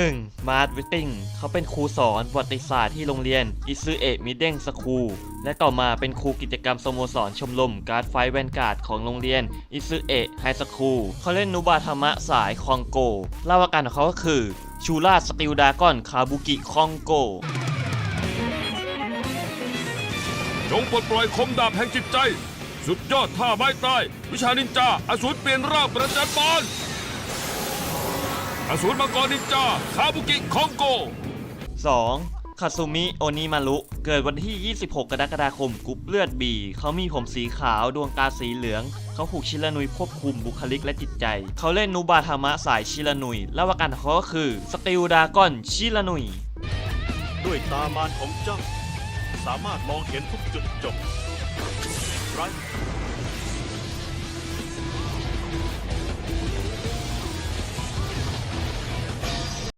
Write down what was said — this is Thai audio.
1. มาร์ทวิตติงเขาเป็นครูสอนประวัติศาสตร์ที่โรงเรียนอิซึเอะมิเด้งสคูลและต่อมาเป็นครูกิจกรรมสโมสรชมรมการ์ดไฟแวนการ์ดของโรงเรียนอิซึเอะไฮสคูลเขาเล่นนุบาธรรมะสายคองโกเล่าอาการของเขาก็คือ ชูราสติลดากอนคาบุกิคองโก จงปลดปล่อยคมดาบแห่งจิตใจ สุดยอดท่าไม้ตาย วิชานินจาอสูรเปลี่ยนร่างประจันบาน อสูรมังกรนินจาคาบุกิคองโก 2. คาซุมิโอนิมารุ เกิดวันที่ 26 กรกฎาคมกรุ๊ปเลือดบี เขามีผมสีขาว ดวงตาสีเหลือง เขาถูกชิรานุยควบคุมบุคลิกและจิตใจ เขาเล่นนูบาธรรมะสายชิรานุย และว่าการของเขาก็คือ สติลดากอนชิรานุย ด้วยตามารของเจ้า สามารถมองเห็นทุกจุดจบไร